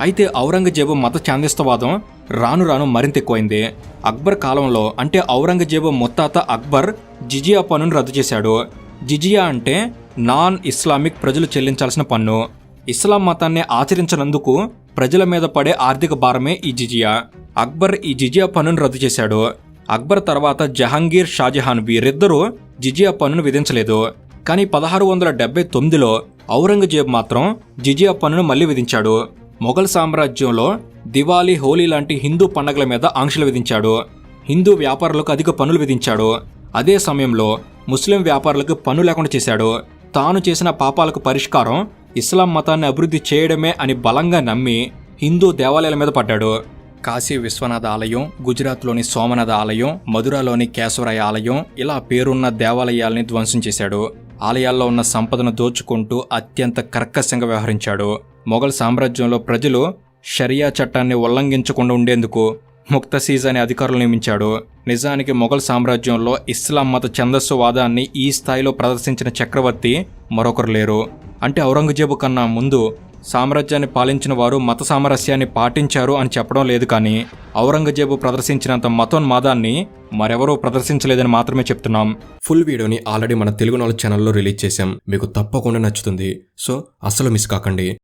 అయితే ఔరంగజేబు మత చాందిస్తవాదం రాను రాను మరింత ఎక్కువైంది అక్బర్ కాలంలో అంటే ఔరంగజేబు ముత్తాత అక్బర్ జిజియా పన్నును రద్దు చేశాడు. జిజియా అంటే నాన్ ఇస్లామిక్ ప్రజలు చెల్లించాల్సిన పన్ను. ఇస్లాం మతాన్ని ఆచరించనందుకు ప్రజల మీద పడే ఆర్థిక భారమే ఈ జిజియా. అక్బర్ ఈ జిజియా పన్నును రద్దు చేశాడు. అక్బర్ తర్వాత జహాంగీర్ షాజహాన్ వీరిద్దరూ జిజియా పన్నును విధించలేదు. కానీ పదహారు వందల డెబ్బై తొమ్మిదిలో ఔరంగజేబ్ మాత్రం జిజియా పన్నును మళ్ళీ విధించాడు. మొఘల్ సామ్రాజ్యంలో దివాళీ హోలీ లాంటి హిందూ పండగల మీద ఆంక్షలు విధించాడు. హిందూ వ్యాపారులకు అధిక పన్నులు విధించాడు. అదే సమయంలో ముస్లిం వ్యాపారులకు పన్ను లేకుండా చేశాడు. తాను చేసిన పాపాలకు పరిష్కారం ఇస్లాం మతాన్ని అభివృద్ధి చేయడమే అని బలంగా నమ్మి హిందూ దేవాలయాల మీద పడ్డాడు. కాశీ విశ్వనాథ ఆలయం గుజరాత్లోని సోమనాథ ఆలయం మధురలోని కేశవరాయ ఆలయం ఇలా పేరున్న దేవాలయాల్ని ధ్వంసం చేశాడు. ఆలయాల్లో ఉన్న సంపదను దోచుకుంటూ అత్యంత కర్కశంగా వ్యవహరించాడు. మొఘల్ సామ్రాజ్యంలో ప్రజలు షరియా చట్టాన్ని ఉల్లంఘించకుండా ఉండేందుకు ముక్తసీజ్ అనే అధికారులు నియమించాడు. నిజానికి మొఘల్ సామ్రాజ్యంలో ఇస్లాం మత ఛందస్సు వాదాన్ని ఈ స్థాయిలో ప్రదర్శించిన చక్రవర్తి మరొకరు లేరు. అంటే ఔరంగజేబు కన్నా ముందు సామ్రాజ్యాన్ని పాలించిన వారు మత సామరస్యాన్ని పాటించారు అని చెప్పడం లేదు కానీ ఔరంగజేబు ప్రదర్శించినంత మతోన్మాదాన్ని మరెవరూ ప్రదర్శించలేదని మాత్రమే చెప్తున్నాం. ఫుల్ వీడియోని ఆల్రెడీ మన తెలుగు నాలుగు ఛానల్లో రిలీజ్ చేశాం. మీకు తప్పకుండా నచ్చుతుంది. సో అస్సలు మిస్ కాకండి.